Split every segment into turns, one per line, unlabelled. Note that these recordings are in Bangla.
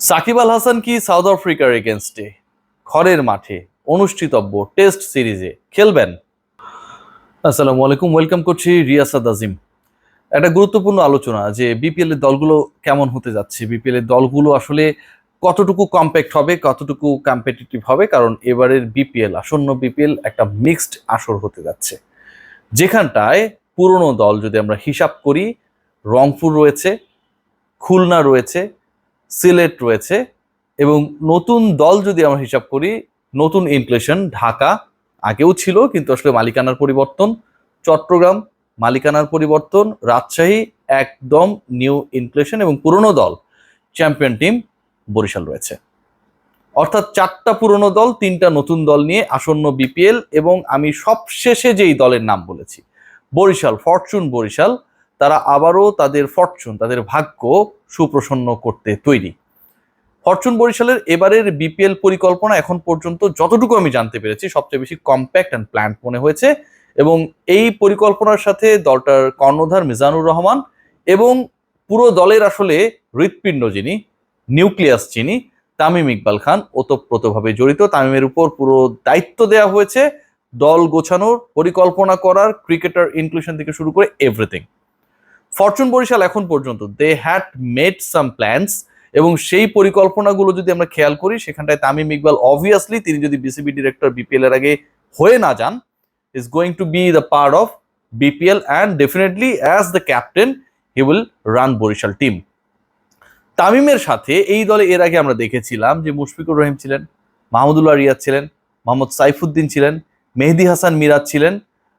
সাকিব আল হাসান কি সাউথ আফ্রিকার এগেনস্টে খড়ের মাঠে অনুষ্ঠিতব্য টেস্ট সিরিজে খেলবেন? আসসালামু আলাইকুম, ওয়েলকাম করছি রিয়াসাদ আজিম। একটা গুরুত্বপূর্ণ আলোচনা যে বিপিএল এর দলগুলো কেমন হতে যাচ্ছে। বিপিএল এর দলগুলো আসলে কতটুকু কম্প্যাক্ট হবে, কতটুকু কম্পিটিটিভ হবে? কারণ এবারের বিপিএল আসন্ন বিপিএল একটা মিক্সড আসর হতে যাচ্ছে। যেখানটায় পুরনো দল যদি আমরা হিসাব করি, রংপুর রয়েছে, খুলনা রয়েছে সিলেট রয়েছে এবং নতুন দল যদি আমরা হিসাব করি, নতুন ইনক্লেশন ঢাকা আগেও ছিল, কিন্তু আসলে মালিকানার পরিবর্তন। চট্টগ্রাম মালিকানার পরিবর্তন, রাজশাহী একদম নিউ ইনক্লেশন এবং পুরনো দল চ্যাম্পিয়ন টিম বরিশাল রয়েছে। অর্থাৎ চারটা পুরনো দল, তিনটা নতুন দল নিয়ে আসন্ন বিপিএল এবং আমি সবশেষে যেই দলের নাম বলেছি, বরিশাল ফরচুন বরিশাল তারা আবারও তাদের ফরচুন তাদের ভাগ্য সুপ্রসন্ন করতে তৈরি। ফরচুন বরিশালের এবারের বিপিএল পরিকল্পনা এখন পর্যন্ত যতটুকু আমি জানতে পেরেছি, সবচেয়ে বেশি কম্প্যাক্ট অ্যান্ড প্ল্যান্ট মনে হয়েছে এবং এই পরিকল্পনার সাথে দলটার কর্ণধার মিজানুর রহমান এবং পুরো দলের আসলে হৃৎপিণ্ড যিনি নিউক্লিয়াস যিনি, তামিম ইকবাল খান ওতপ্রোতভাবে জড়িত। তামিমের উপর পুরো দায়িত্ব দেওয়া হয়েছে দল গোছানোর, পরিকল্পনা করার ক্রিকেটার ইনক্লুশন থেকে শুরু করে এভরিথিং ফরচুন বরিশাল এখন পর্যন্ত they had made some plans এবং সেই পরিকল্পনাগুলো যদি আমরা খেয়াল করি, সেখানটায় তামিম ইকবাল অবভিয়াসলি তিনি যদি বিসিবি ডিরেক্টর বিপিএল এর আগে হয়ে না যান is going to be the part of BPL and definitely as the captain he will run Barishal team তামিমের সাথে এই দলে এর আগে আমরা দেখেছিলাম যে মুশফিকুর রহিম ছিলেন, মাহমুদুল্লাহ রিয়াদ ছিলেন, মোহাম্মদ সাইফুদ্দিন ছিলেন, মেহেদি হাসান মিরাজ ছিলেন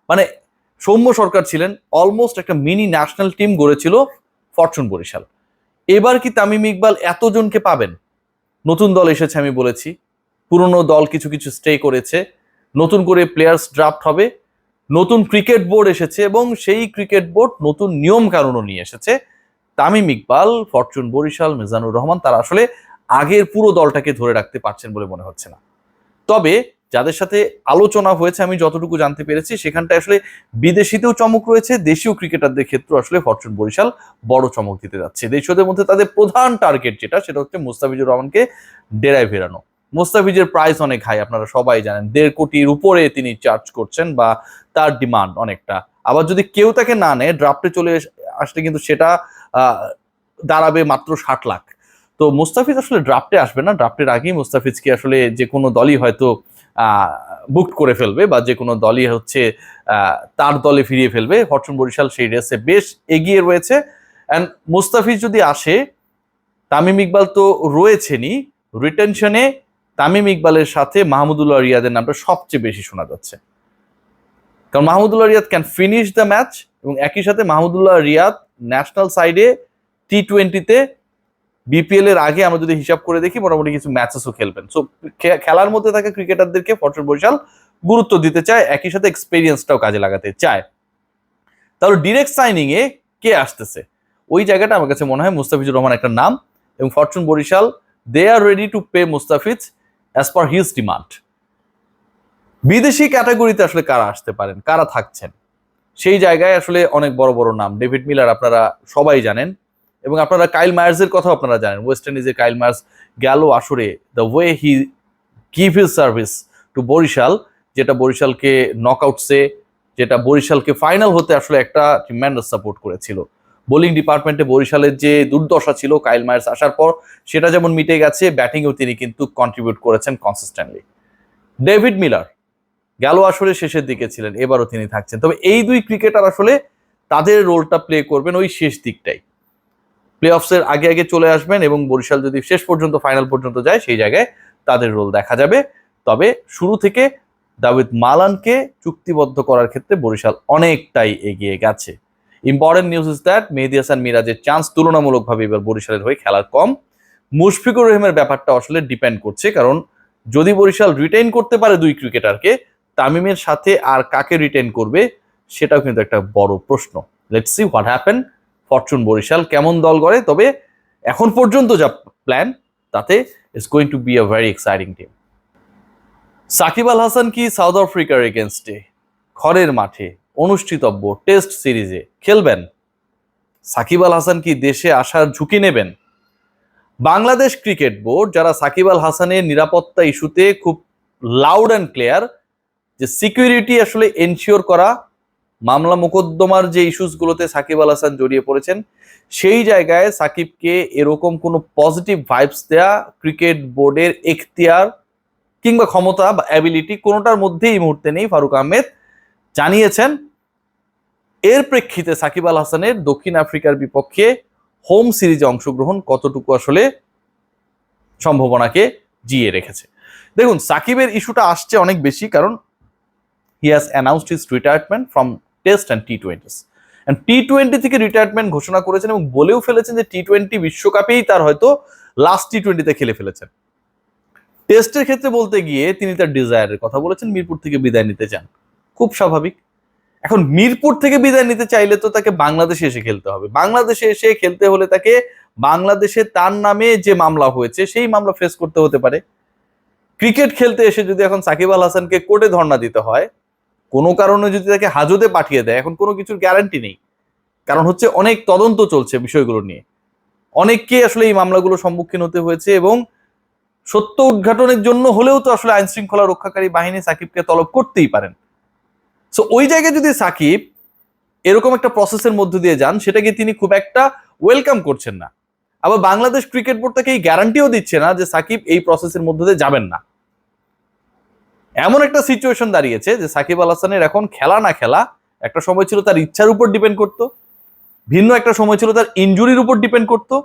মানে সৌম্য সরকার ছিলেন অলমোস্ট একটা মিনি ন্যাশনাল টিম গড়েছিল ফরচুন বরিশাল। এবার কি তামিম ইকবাল এতজনকে পাবেন? নতুন দল এসেছে আমি বলেছি, পুরনো দল কিছু কিছু স্টে করেছে, নতুন করে প্লেয়ার্স ড্রাফট হবে, নতুন ক্রিকেট বোর্ড এসেছে এবং সেই ক্রিকেট বোর্ড নতুন নিয়ম কানুনও নিয়ে এসেছে। তামিম ইকবাল, ফরচুন বরিশাল, মিজানুর রহমান, তারা আসলে আগের পুরো দলটাকে ধরে রাখতে পারছেন বলে মনে হচ্ছে না। তবে যাদের সাথে আলোচনা হয়েছে, আমি যতটুকু জানতে পেরেছি, সেখানটায় আসলে বিদেশিতেও চমক রয়েছে, দেশীয় ক্রিকেটারদের ক্ষেত্রে আসলে ফরচুন বরিশাল বড় চমক দিতে যাচ্ছে। দেশীয়দের মধ্যে তাদের প্রধান টার্গেট যেটা, সেটা হচ্ছে মুস্তাফিজুর রহমানকে ডেরায় ফেরানো। মুস্তাফিজের প্রাইস অনেক হাই, আপনারা সবাই জানেন। দেড় কোটির উপরে তিনি চার্জ করছেন বা তার ডিমান্ড অনেকটা। আবার যদি কেউ তাকে না নেয়, ড্রাফটে চলে আসলে কিন্তু সেটা দাঁড়াবে মাত্র ষাট লাখ। তো মুস্তাফিজ আসলে ড্রাফটে আসবে না। ড্রাফটের আগেই মুস্তাফিজকে আসলে যে কোনো দলই হয়তো বুক করে ফেলবে বা যে কোনো দলই হচ্ছে তার দলে ফিরিয়ে ফেলবে। ফরচুন বরিশাল সেই রেসে বেশ এগিয়ে রয়েছে। অ্যান্ড মুস্তাফিজ যদি আসে, তামিম ইকবাল তো রয়েছেনই। রিটেনশনে তামিম ইকবালের সাথে মাহমুদুল্লাহ রিয়াদের নামটা সবচেয়ে বেশি শোনা যাচ্ছে। কারণ Mahmudullah Riyad can finish the match এবং একই সাথে মাহমুদুল্লাহ রিয়াদ ন্যাশনাল সাইডে টি টোয়েন্টিতে বিপিএল এর আগে আমরা যদি হিসাব করে দেখি, মোটামুটি কিছু ম্যাচেসও খেলবেন। সো খেলার মধ্যে থাকা ক্রিকেটারদেরকে ফরচুন বরিশাল গুরুত্ব দিতে চায়, একই সাথে এক্সপেরিয়েন্সটাও কাজে লাগাতে চায়। তাহলে ডিরেক্ট সাইনিং এ কে আসতেছে? ওই জায়গাটা আমার কাছে মনে হয় মুস্তাফিজুর রহমান একটা নাম এবং Fortune Barishal they are ready to pay Mustafiz as per his demand বিদেশি ক্যাটাগরিতে আসলে কারা আসতে পারেন? কারা থাকছেন? সেই জায়গায় আসলে অনেক বড় বড় নাম। ডেভিড মিলার আপনারা সবাই জানেন। এবং আপনারা কাইল মায়ার্সের কথাও আপনারা জানেন। ওয়েস্ট ইন্ডিজের কাইল মায়ার্স গেল আসরে the way he give his service to Barishal, যেটা বরিশালকে নকআউটসে যেটা বরিশালকে ফাইনাল হতে আসলে একটা ট্রিম্যান্ডাস সাপোর্ট করেছিল। বোলিং ডিপার্টমেন্টে বরিশালের যে দুর্দশা ছিল কাইল মায়ার্স আসার পর, সেটা যেমন মিটে গেছে ব্যাটিংয়েও তিনি কিন্তু কন্ট্রিবিউট করেছেন কনসিস্টেন্টলি ডেভিড মিলার গেল আসলে শেষের দিকে ছিলেন, এবারও তিনি থাকছেন। তবে এই দুই ক্রিকেটার আসলে তাদের রোলটা প্লে করবেন ওই শেষ দিকটাই। প্লে অফসের আগে আগে চলে আসবেন এবং বরিশাল যদি শেষ পর্যন্ত ফাইনাল পর্যন্ত যায়, সেই জায়গায় তাদের রোল দেখা যাবে। তবে শুরু থেকে দাবিদ মালানকে চুক্তিবদ্ধ করার ক্ষেত্রে বরিশাল অনেকটাই এগিয়ে গেছে। Important news is that Mehedi Hasan মিরাজের চান্স তুলনামূলকভাবে এবার বরিশালের হয়ে খেলার কম। মুশফিকুর রহিমের ব্যাপারটা আসলে ডিপেন্ড করছে, কারণ যদি বরিশাল রিটেইন করতে পারে দুই ক্রিকেটারকে তামিমের সাথে আর কাকে রিটেন করবে, সেটাও কিন্তু একটা বড় প্রশ্ন। Let's see what happen Fortune Barishal কেমন দল গড়ে, তবে এখন পর্যন্ত যা প্ল্যান তাতে it's going to be a very exciting team Shakib Al Hasan কি সাউথ আফ্রিকার এগেনস্টে খড়ের মাঠে অনুষ্ঠিতব্য টেস্ট সিরিজে খেলবেন? সাকিব আল হাসান কি দেশে আসার ঝুঁকি নেবেন? বাংলাদেশ ক্রিকেট বোর্ড, যারা সাকিব আল হাসানের নিরাপত্তা ইস্যুতে খুব লাউড অ্যান্ড ক্লিয়ার যে সিকিউরিটি আসলে এনশিওর করা মামলা মোকদ্দমার যে ইস্যুসগুলোতে সাকিব আল হাসান জড়িয়ে পড়েছেন, সেই জায়গায় সাকিবকে এরকম কোনো পজিটিভ ভাইবস দেয়া ক্রিকেট বোর্ডের এখতিয়ার কিংবা ক্ষমতা বা অ্যাবিলিটি কোনোটার মধ্যেই এই মুহূর্তে নেই ফারুক আহমেদ জানিয়েছেন। এর প্রেক্ষিতে সাকিব আল হাসানের দক্ষিণ আফ্রিকার বিপক্ষে হোম সিরিজে অংশগ্রহণ কতটুকু আসলে সম্ভাবনাকে জিয়ে রেখেছে। দেখুন, সাকিবের ইস্যুটা আসছে অনেক বেশি কারণ he has announced his retirement from test and T twenties T twenty থেকে রিটায়ারমেন্ট ঘোষণা করেছেন এবং বলেও ফেলেছেন যে টি টোয়েন্টি বিশ্বকাপেই তার হয়তো লাস্ট টি টোয়েন্টিতে খেলে ফেলেছেন। টেস্টের ক্ষেত্রে বলতে গিয়ে তিনি তার ডিজায়ারের কথা বলেছেন, মিরপুর থেকে বিদায় নিতে চান। খুব স্বাভাবিক। এখন মিরপুর থেকে বিদায় নিতে চাইলে তো তাকে বাংলাদেশে এসে খেলতে হবে। বাংলাদেশে এসে খেলতে হলে তাকে বাংলাদেশে তার নামে যে মামলা হয়েছে, সেই মামলা ফেস করতে হতে পারে। ক্রিকেট খেলতে এসে যদি এখন সাকিব আল হাসানকে কোর্টে ধর্ণা দিতে হয় কোনো কারণে যদি তাকে হাজতে পাঠিয়ে দেয়, এখন কোনো কিছুর গ্যারান্টি নেই। কারণ হচ্ছে অনেক তদন্ত চলছে বিষয়গুলো নিয়ে। অনেককে আসলে এই মামলাগুলো সম্মুখীন হতে হয়েছে এবং সত্য উদ্ঘাটনের জন্য হলেও তো আসলে আইন শৃঙ্খলা রক্ষাকারী বাহিনী সাকিবকে তলব করতেই পারেন। সো ওই জায়গায় যদি সাকিব এরকম একটা প্রসেসের মধ্য দিয়ে যান, সেটাকে তিনি খুব একটা ওয়েলকাম করছেন না। আবার বাংলাদেশ ক্রিকেট বোর্ড তাকে এই গ্যারান্টিও দিচ্ছে না যে সাকিব এই প্রসেসের মধ্য দিয়ে যাবেন না। এমন একটা সিচুয়েশন দাঁড়িয়েছে যে সাকিব আল হাসানের এখন খেলা না খেলা একটা সময় ছিল তার ইচ্ছার উপর ডিপেন্ড করতো, ভিন্ন একটা সময় ছিল তার ইনজুরির উপর ডিপেন্ড করতো।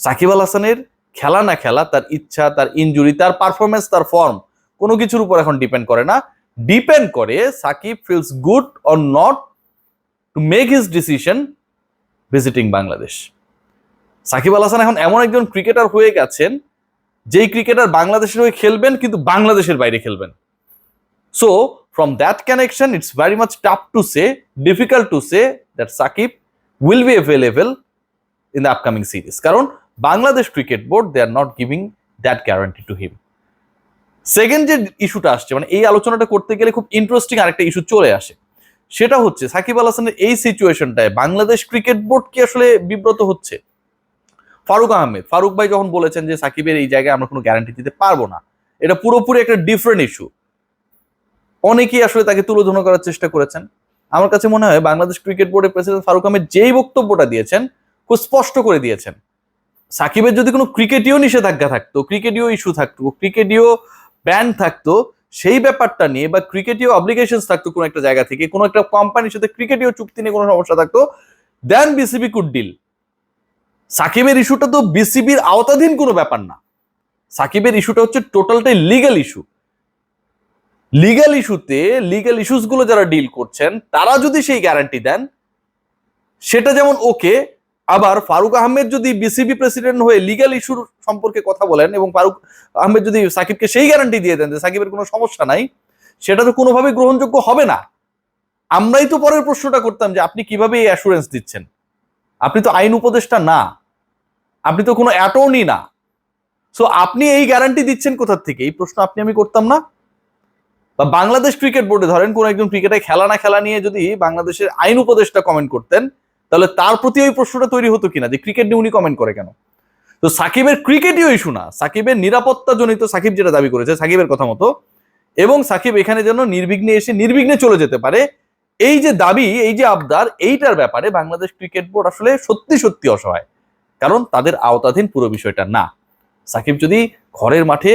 সাকিব আল হাসানের খেলা না খেলা, তার ইচ্ছা, তার ইনজুরি তার পারফরমেন্স তার ফর্ম কোনো কিছুর উপর এখন ডিপেন্ড করে না। ডিপেন্ড করে Shakib feels good or not to make his decision visiting Bangladesh Shakib Al Hasan এখন এমন একজন ক্রিকেটার হয়ে গেছেন যেই ক্রিকেটার বাংলাদেশের হয়ে খেলবেন, কিন্তু বাংলাদেশের বাইরে খেলবেন। So from that connection it's very much tough to say difficult to say that Shakib will be available in the upcoming series কারণ Bangladesh cricket board they are not giving that guarantee to him second যে ইস্যুটা আসছে মানে এই আলোচনাটা করতে গেলে খুব ইন্টারেস্টিং আরেকটা ইস্যু চলে আসে। সেটা হচ্ছে, সাকিব আল হাসানের এই সিচুয়েশনটায় বাংলাদেশ ক্রিকেট বোর্ড কি আসলে বিব্রত হচ্ছে? ফারুক আহমেদ। ফারুক ভাই যখন বলেছেন যে সাকিবের এই জায়গায় আমরা কোনো গ্যারান্টি দিতে পারব না, এটা পুরোপুরি একটা ডিফারেন্ট ইস্যু অনেকেই আসলে তাকে তুলোধনা করার চেষ্টা করেছেন। আমার কাছে মনে হয় বাংলাদেশ ক্রিকেট বোর্ডের প্রেসিডেন্ট ফারুক আহমেদ যেই বক্তব্যটা দিয়েছেন, খুব স্পষ্ট করে দিয়েছেন। সাকিবের যদি কোনো ক্রিকেটীয় নিষেধাজ্ঞা থাকতো ক্রিকেটীয় ইস্যু থাকতো ক্রিকেটীয় ব্যান থাকতো, সেই ব্যাপারটা নিয়ে বা ক্রিকেটীয় অব্লিগেশন থাকতো কোনো একটা জায়গা থেকে, কোনো একটা কোম্পানির সাথে ক্রিকেটীয় চুক্তি নিয়ে কোনো সমস্যা থাকতো দেন বিসিবি কুড ডিল সাকিবের ইস্যুটা তো বিসিবির আওতাধীন কোনো ব্যাপার না। সাকিবের ইস্যুটা হচ্ছে টোটালটাই লিগ্যাল ইস্যু লিগ্যাল ইস্যুতে লিগ্যাল ইস্যুসগুলো যারা ডিল করছেন, তারা যদি সেই গ্যারান্টি দেন, সেটা যেমন ওকে আবার ফারুক আহমেদ যদি বিসিবি প্রেসিডেন্ট হয়ে লিগ্যাল ইস্যুর সম্পর্কে কথা বলেন এবং ফারুক আহমেদ যদি সাকিবকে সেই গ্যারান্টি দিয়ে দেন যে সাকিবের কোনো সমস্যা নাই, সেটা তো কোনোভাবেই গ্রহণযোগ্য হবে না। আমরাই তো পরের প্রশ্নটা করতাম যে আপনি কীভাবে এই অ্যাসুরেন্স দিচ্ছেন? আপনি তো আইন উপদেষ্টা না। আপনি তো কোনো অ্যাটর্নি না। সো আপনি এই গ্যারান্টি দিচ্ছেন কোথার থেকে? এই প্রশ্ন আপনি, আমি করতাম না। বা বাংলাদেশ ক্রিকেট বোর্ডে ধরেন, কোন একজন ক্রিকেটে খেলা না খেলা নিয়ে যদি বাংলাদেশের আইন উপদেষ্টা কমেন্ট করতেন, তাহলে তার প্রতি ওই প্রশ্নটা তৈরি হতো কিনা? যে ক্রিকেট নিয়ে উনি কমেন্ট করে কেন? তো সাকিবের ক্রিকেটীয় ইস্যু না সাকিবের নিরাপত্তা জনিত সাকিব যেটা দাবি করেছে, সাকিবের কথা মতো। এবং সাকিব এখানে যেন নির্বিঘ্নে এসে নির্বিঘ্নে চলে যেতে পারে এই যে দাবি, এই যে আবদার, এইটার ব্যাপারে বাংলাদেশ ক্রিকেট বোর্ড আসলে সত্যি সত্যি অসহায়। কারণ তাদের আওতাধীন পুরো বিষয়টা না। সাকিব যদি ঘরের মাঠে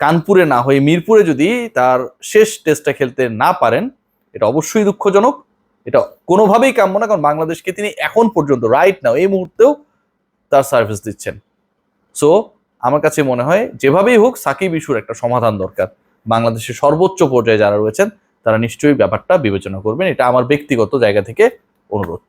কানপুরে না হয়ে মিরপুরে যদি তার শেষ টেস্টটা খেলতে না পারেন, এটা অবশ্যই দুঃখজনক। এটা কোনোভাবেই কাম্য না, কারণ বাংলাদেশকে তিনি এখন পর্যন্ত রাইট নাও এই মুহূর্তেও তার সার্ভিস দিচ্ছেন। সো আমার কাছে মনে হয়, যেভাবেই হোক, সাকিব ইস্যুর একটা সমাধান দরকার। বাংলাদেশের সর্বোচ্চ পর্যায়ে যারা রয়েছেন তারা নিশ্চয়ই ব্যাপারটা বিবেচনা করবেন। এটা আমার ব্যক্তিগত জায়গা থেকে অনুরোধ।